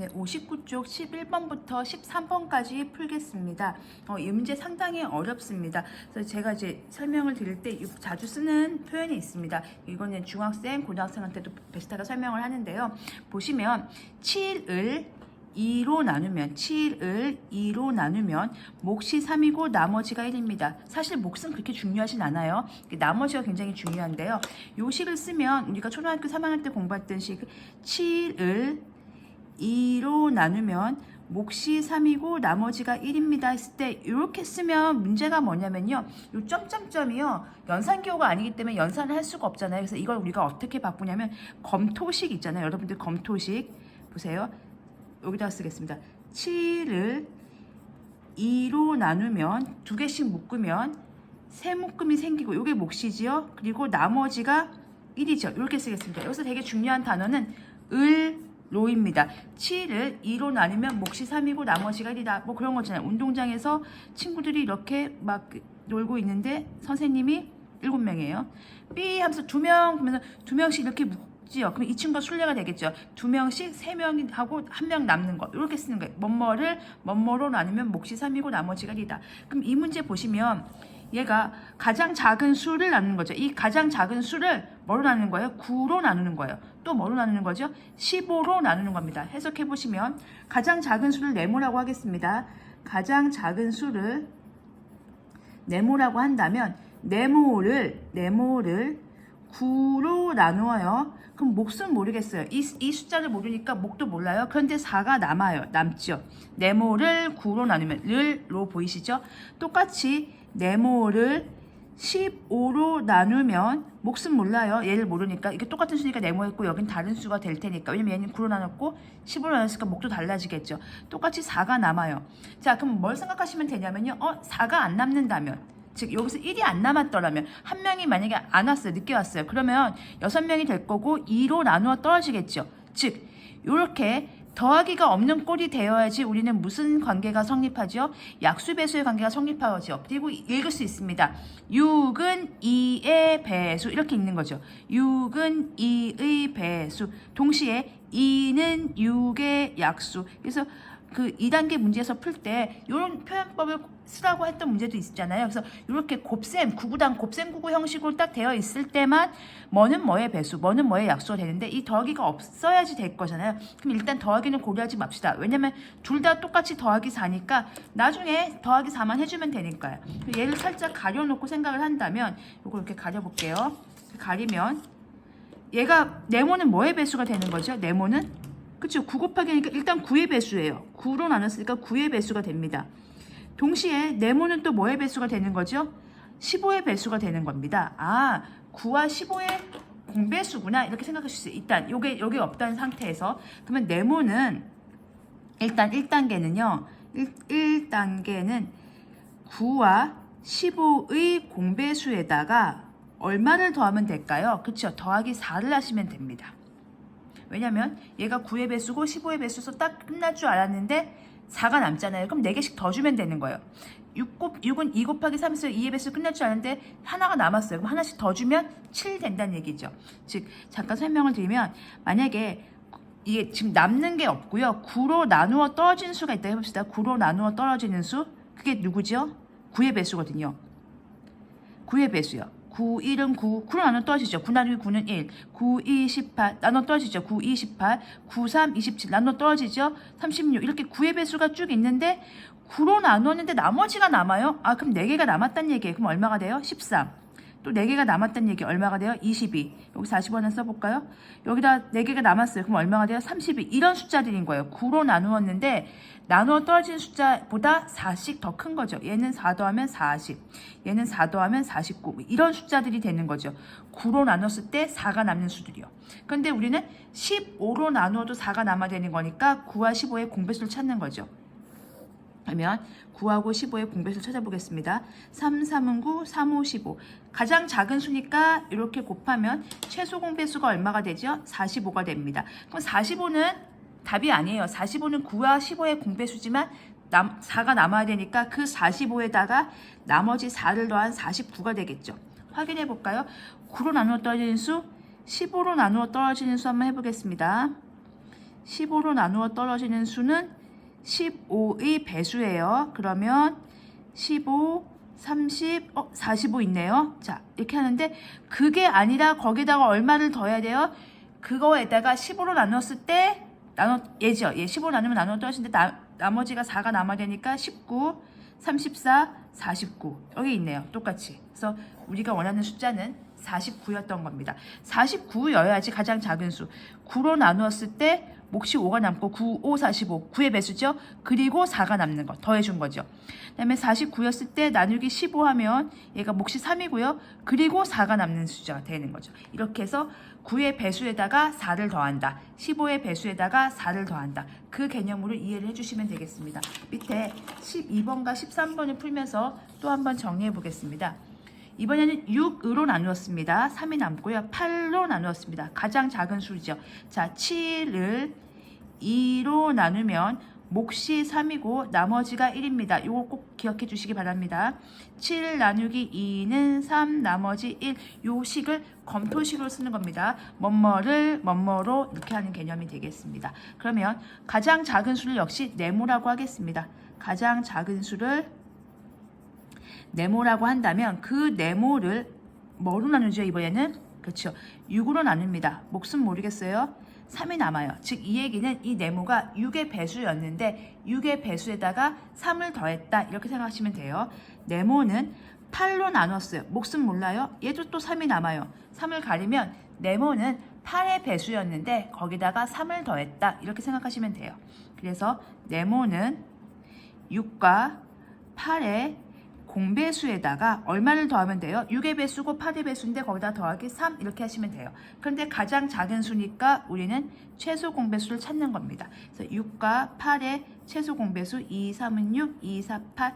네, 59쪽 11번부터 13번까지 풀겠습니다. 어, 이 문제 상당히 어렵습니다. 그래서 제가 이제 설명을 드릴 때 자주 쓰는 표현이 있습니다. 이거는 중학생, 고등학생한테도 비슷하게 설명을 하는데요. 보시면 7을 2로 나누면 7을 2로 나누면 몫이 3이고 나머지가 1입니다. 사실 몫은 그렇게 중요하진 않아요. 나머지가 굉장히 중요한데요. 요 식을 쓰면 우리가 초등학교 3학년 때 공부했던 식 7을 2로 나누면 몫이 3이고 나머지가 1입니다 했을 때 이렇게 쓰면 문제가 뭐냐면요. 이 점점점이요. 연산기호가 아니기 때문에 연산을 할 수가 없잖아요. 그래서 이걸 우리가 어떻게 바꾸냐면 검토식 있잖아요. 여러분들 검토식 보세요. 여기다 쓰겠습니다. 7을 2로 나누면 두 개씩 묶으면 세 묶음이 생기고 이게 몫이지요. 그리고 나머지가 1이죠. 이렇게 쓰겠습니다. 여기서 되게 중요한 단어는 을 로입니다. 7을 2로 나누면 몫이 3이고 나머지가 1이다. 뭐 그런 거잖아요. 운동장에서 친구들이 이렇게 막 놀고 있는데 선생님이 7명이에요. B 하면서 2명 그러면서 2명씩 이렇게 묶지요. 그럼 이 친구가 순례가 되겠죠. 2명씩 3명이 하고 한명 남는 거. 이렇게 쓰는 거예요. 뭐뭐를 뭐뭐로 나누면 몫이 3이고 나머지가 1이다. 그럼 이 문제 보시면 얘가 가장 작은 수를 나누는 거죠. 이 가장 작은 수를 뭐로 나누는 거예요? 9로 나누는 거예요. 또 뭐로 나누는 거죠? 15로 나누는 겁니다. 해석해 보시면 가장 작은 수를 네모라고 하겠습니다. 가장 작은 수를 네모라고 한다면 네모를 네모를 9로 나누어요. 그럼 몫은 모르겠어요. 이, 이 숫자를 모르니까 목도 몰라요. 그런데 4가 남아요. 남죠. 네모를 9로 나누면 를로 보이시죠? 똑같이 네모를 15로 나누면 몫은 몰라요. 얘를 모르니까 이게 똑같은 수니까 네모였고 여긴 다른 수가 될 테니까 왜냐면 얘는 9로 나눴고 15로 나눴으니까 목도 달라지겠죠. 똑같이 4가 남아요. 자 그럼 뭘 생각하시면 되냐면요. 어 4가 안 남는다면 즉 여기서 1이 안 남았더라면 한 명이 만약에 안 왔어요. 늦게 왔어요. 그러면 6명이 될 거고 2로 나누어 떨어지겠죠. 즉 이렇게 더하기가 없는 꼴이 되어야지 우리는 무슨 관계가 성립하죠? 약수 배수의 관계가 성립하죠. 그리고 읽을 수 있습니다. 6은 2의 배수 이렇게 읽는 거죠. 6은 2의 배수. 동시에 2는 6의 약수. 그래서 그 2단계 문제에서 풀 때 이런 표현법을 쓰라고 했던 문제도 있잖아요. 그래서 이렇게 곱셈, 구구당 곱셈 구구 형식으로 딱 되어 있을 때만 뭐는 뭐의 배수, 뭐는 뭐의 약수가 되는데 이 더하기가 없어야지 될 거잖아요. 그럼 일단 더하기는 고려하지 맙시다. 왜냐면 둘 다 똑같이 더하기 4니까 나중에 더하기 4만 해주면 되니까요. 얘를 살짝 가려놓고 생각을 한다면 이걸 이렇게 가려볼게요. 가리면 얘가 네모는 뭐의 배수가 되는 거죠? 네모는 그쵸. 9 곱하기니까 일단 9의 배수예요. 9로 나눴으니까 9의 배수가 됩니다. 동시에 네모는 또 뭐의 배수가 되는 거죠? 15의 배수가 되는 겁니다. 아 9와 15의 공배수구나. 이렇게 생각하실 수 있어요 일단 여기 없다는 상태에서. 그러면 네모는 일단 1단계는요. 1, 1단계는 9와 15의 공배수에다가 얼마를 더하면 될까요? 그쵸. 더하기 4를 하시면 됩니다 왜냐면 얘가 9의 배수고 15의 배수서 딱 끝날 줄 알았는데 4가 남잖아요. 그럼 4개씩 더 주면 되는 거예요. 6 곱, 6은 2 곱하기 3에서 2의 배수 끝날 줄 알았는데 하나가 남았어요. 그럼 하나씩 더 주면 7 된다는 얘기죠. 즉 잠깐 설명을 드리면 만약에 이게 지금 남는 게 없고요. 9로 나누어 떨어지는 수가 있다 해봅시다. 9로 나누어 떨어지는 수 그게 누구죠? 9의 배수거든요. 9의 배수요. 9, 1은 9, 9로 나눠 떨어지죠. 9 나누기 9는 1, 9, 2, 18, 나눠 떨어지죠. 9, 2, 18, 9, 3, 27, 나눠 떨어지죠. 36, 이렇게 9의 배수가 쭉 있는데 9로 나누었는데 나머지가 남아요. 아, 그럼 4개가 남았다는 얘기예요. 그럼 얼마가 돼요? 13. 또 4개가 남았다는 얘기 얼마가 돼요? 22. 여기 40원을 써볼까요? 여기다 4개가 남았어요. 그럼 얼마가 돼요? 32. 이런 숫자들인 거예요. 9로 나누었는데 나누어 떨어진 숫자보다 4씩 더 큰 거죠. 얘는 4 더하면 40. 얘는 4 더하면 49. 이런 숫자들이 되는 거죠. 9로 나눴을 때 4가 남는 수들이요. 그런데 우리는 15로 나누어도 4가 남아야 되는 거니까 9와 15의 공배수를 찾는 거죠. 그러면 9하고 15의 공배수를 찾아보겠습니다. 3, 3은 9, 3, 5, 15. 가장 작은 수니까 이렇게 곱하면 최소 공배수가 얼마가 되죠? 45가 됩니다. 그럼 45는 답이 아니에요. 45는 9와 15의 공배수지만 남, 4가 남아야 되니까 그 45에다가 나머지 4를 더한 49가 되겠죠. 확인해 볼까요? 9로 나누어 떨어지는 수, 15로 나누어 떨어지는 수 한번 해보겠습니다. 15로 나누어 떨어지는 수는 15의 배수예요. 그러면 15, 30, 어, 45 있네요. 자, 이렇게 하는데 그게 아니라 거기다가 얼마를 더해야 돼요? 그거에다가 15로 나눴을 때 나눠 예죠. 예, 15 나누면 나누어 떨어지는데 나, 나머지가 4가 남아야 되니까 19, 34, 49 여기 있네요. 똑같이. 그래서 우리가 원하는 숫자는 49였던 겁니다. 49여야지 가장 작은 수. 9로 나누었을 때 몫이 5가 남고 9, 5, 45. 9의 배수죠. 그리고 4가 남는 거 더해준 거죠. 그 다음에 49였을 때 나누기 15 하면 얘가 몫이 3이고요. 그리고 4가 남는 숫자가 되는 거죠. 이렇게 해서 9의 배수에다가 4를 더한다. 15의 배수에다가 4를 더한다. 그 개념으로 이해를 해주시면 되겠습니다. 밑에 12번과 13번을 풀면서 또 한번 정리해 보겠습니다. 이번에는 6으로 나누었습니다. 3이 남고요. 8로 나누었습니다. 가장 작은 수죠. 자, 7을 2로 나누면 몫이 3이고 나머지가 1입니다. 이거 꼭 기억해 주시기 바랍니다. 7 나누기 2는 3 나머지 1. 요 식을 검토식으로 쓰는 겁니다. 뭐뭐를 뭐뭐로 이렇게 하는 개념이 되겠습니다. 그러면 가장 작은 수를 역시 네모라고 하겠습니다. 가장 작은 수를 네모라고 한다면 그 네모를 뭐로 나누죠 이번에는? 그렇죠. 6으로 나눕니다. 몫은 모르겠어요. 3이 남아요. 즉 이 얘기는 이 네모가 6의 배수였는데 6의 배수에다가 3을 더했다 이렇게 생각하시면 돼요. 네모는 8로 나눴어요. 몫은 몰라요. 얘도 또 3이 남아요. 3을 가리면 네모는 8의 배수였는데 거기다가 3을 더했다 이렇게 생각하시면 돼요. 그래서 네모는 6과 8의 공배수에다가 얼마를 더하면 돼요? 6의 배수고 8의 배수인데 거기다 더하기 3 이렇게 하시면 돼요. 그런데 가장 작은 수니까 우리는 최소 공배수를 찾는 겁니다. 그래서 6과 8의 최소 공배수 2, 3은 6, 2, 4, 8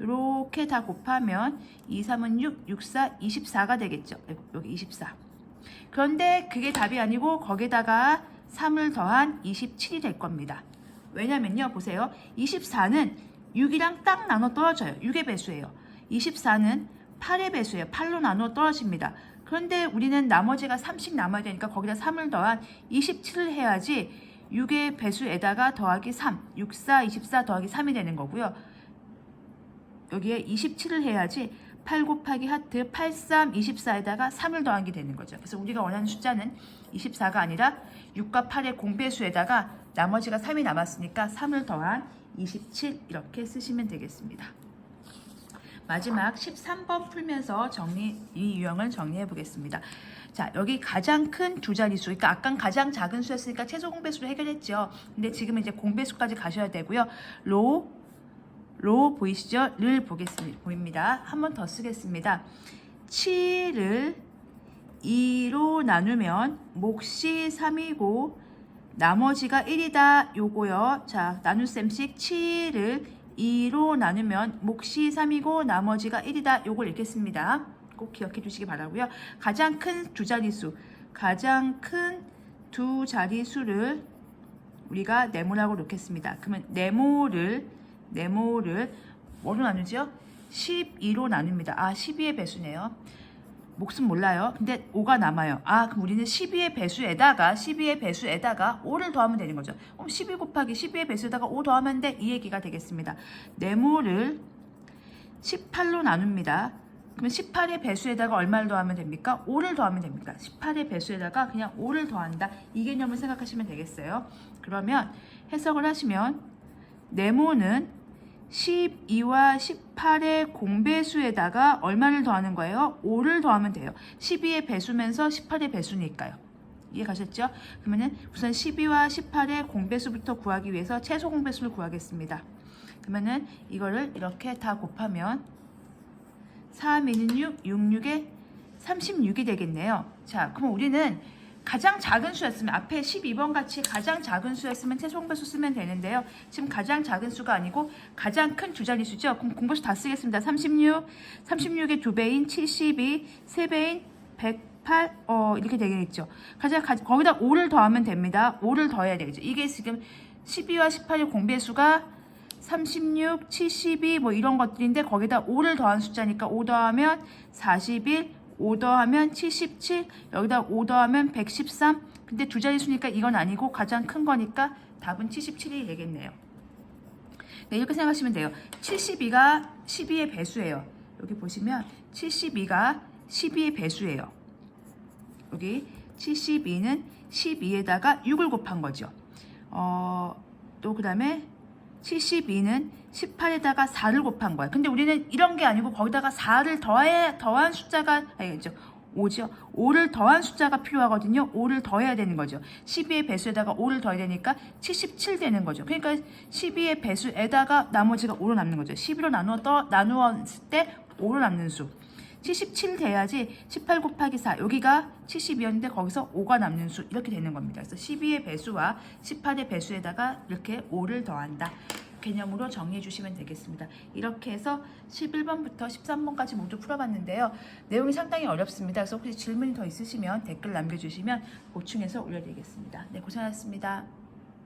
이렇게 다 곱하면 2, 3은 6, 6, 4, 24가 되겠죠. 여기 24. 그런데 그게 답이 아니고 거기다가 3을 더한 27이 될 겁니다. 왜냐면요, 보세요. 24는 6이랑 딱 나눠 떨어져요. 6의 배수예요. 24는 8의 배수예요. 8로 나눠 떨어집니다. 그런데 우리는 나머지가 3씩 남아야 되니까 거기다 3을 더한 27을 해야지 6의 배수에다가 더하기 3, 6, 4, 24 더하기 3이 되는 거고요. 여기에 27을 해야지 8 곱하기 하트 8, 3, 24에다가 3을 더한 게 되는 거죠. 그래서 우리가 원하는 숫자는 24가 아니라 6과 8의 공배수에다가 나머지가 3이 남았으니까 3을 더한 27 이렇게 쓰시면 되겠습니다. 마지막 13번 풀면서 정리 이 유형을 정리해 보겠습니다. 자, 여기 가장 큰 두 자릿수. 그러니까 아까 가장 작은 수였으니까 최소 공배수로 해결했죠. 근데 지금 이제 공배수까지 가셔야 되고요. 로, 로 보이시죠? 를 보겠습니다. 보입니다. 한 번 더 쓰겠습니다. 7을 2로 나누면 몫이 3이고 나머지가 1이다 요거요. 자, 나눗셈씩 7을 2로 나누면 몫이 3이고 나머지가 1이다. 요걸 읽겠습니다. 꼭 기억해 주시기 바라고요. 가장 큰 두 자릿수, 가장 큰 두 자릿수를 우리가 네모라고 놓겠습니다. 그러면 네모를 네모를 뭐로 나누죠? 12로 나눕니다. 아, 12의 배수네요. 몫은 몰라요. 근데 5가 남아요. 아, 그럼 우리는 12의 배수에다가 12의 배수에다가 5를 더하면 되는 거죠. 그럼 12 곱하기 12의 배수에다가 5 더하면 돼. 이 얘기가 되겠습니다. 네모를 18로 나눕니다. 그러면 18의 배수에다가 얼마를 더하면 됩니까? 5를 더하면 됩니다. 18의 배수에다가 그냥 5를 더한다. 이 개념을 생각하시면 되겠어요. 그러면 해석을 하시면 네모는 12와 18의 공배수에다가 얼마를 더하는 거예요? 5를 더하면 돼요. 12의 배수면서 18의 배수니까요. 이해 가셨죠? 그러면은 우선 12와 18의 공배수부터 구하기 위해서 최소 공배수를 구하겠습니다. 그러면은 이거를 이렇게 다 곱하면 3, 2는 6, 6, 6에 36이 되겠네요. 자, 그럼 우리는 가장 작은 수였으면 앞에 12번 같이 가장 작은 수였으면 최소 공배수 쓰면 되는데요. 지금 가장 작은 수가 아니고 가장 큰 두 자릿수죠. 그럼 공배수 다 쓰겠습니다. 36, 36의 두 배인 72, 세 배인 108, 어 이렇게 되겠죠. 가장 가, 거기다 5를 더하면 됩니다. 5를 더해야 되겠죠. 이게 지금 12와 18의 공배수가 36, 72 뭐 이런 것들인데 거기다 5를 더한 숫자니까 5 더하면 41, 5 더하면 77, 여기다 5 더하면 113, 근데 두 자릿수니까 이건 아니고 가장 큰 거니까 답은 77이 되겠네요. 네, 이렇게 생각하시면 돼요. 72가 12의 배수예요. 여기 보시면 72가 12의 배수예요. 여기 72는 12에다가 6을 곱한 거죠. 어, 또 그 다음에 72는 18에다가 4를 곱한 거야. 근데 우리는 이런 게 아니고 거기다가 4를 더해 더한 숫자가 아니죠. 5죠. 5를 더한 숫자가 필요하거든요. 5를 더해야 되는 거죠. 12의 배수에다가 5를 더해야 되니까 77 되는 거죠. 그러니까 12의 배수에다가 나머지가 5로 남는 거죠. 12로 나누어 떠, 나누었을 때 5로 남는 수. 77 돼야지 18 곱하기 4 여기가 72였는데 거기서 5가 남는 수 이렇게 되는 겁니다. 그래서 12의 배수와 18의 배수에다가 이렇게 5를 더한다. 개념으로 정리해 주시면 되겠습니다. 이렇게 해서 11번부터 13번까지 모두 풀어봤는데요. 내용이 상당히 어렵습니다. 그래서 혹시 질문이 더 있으시면 댓글 남겨주시면 보충해서 올려드리겠습니다. 네, 고생하셨습니다.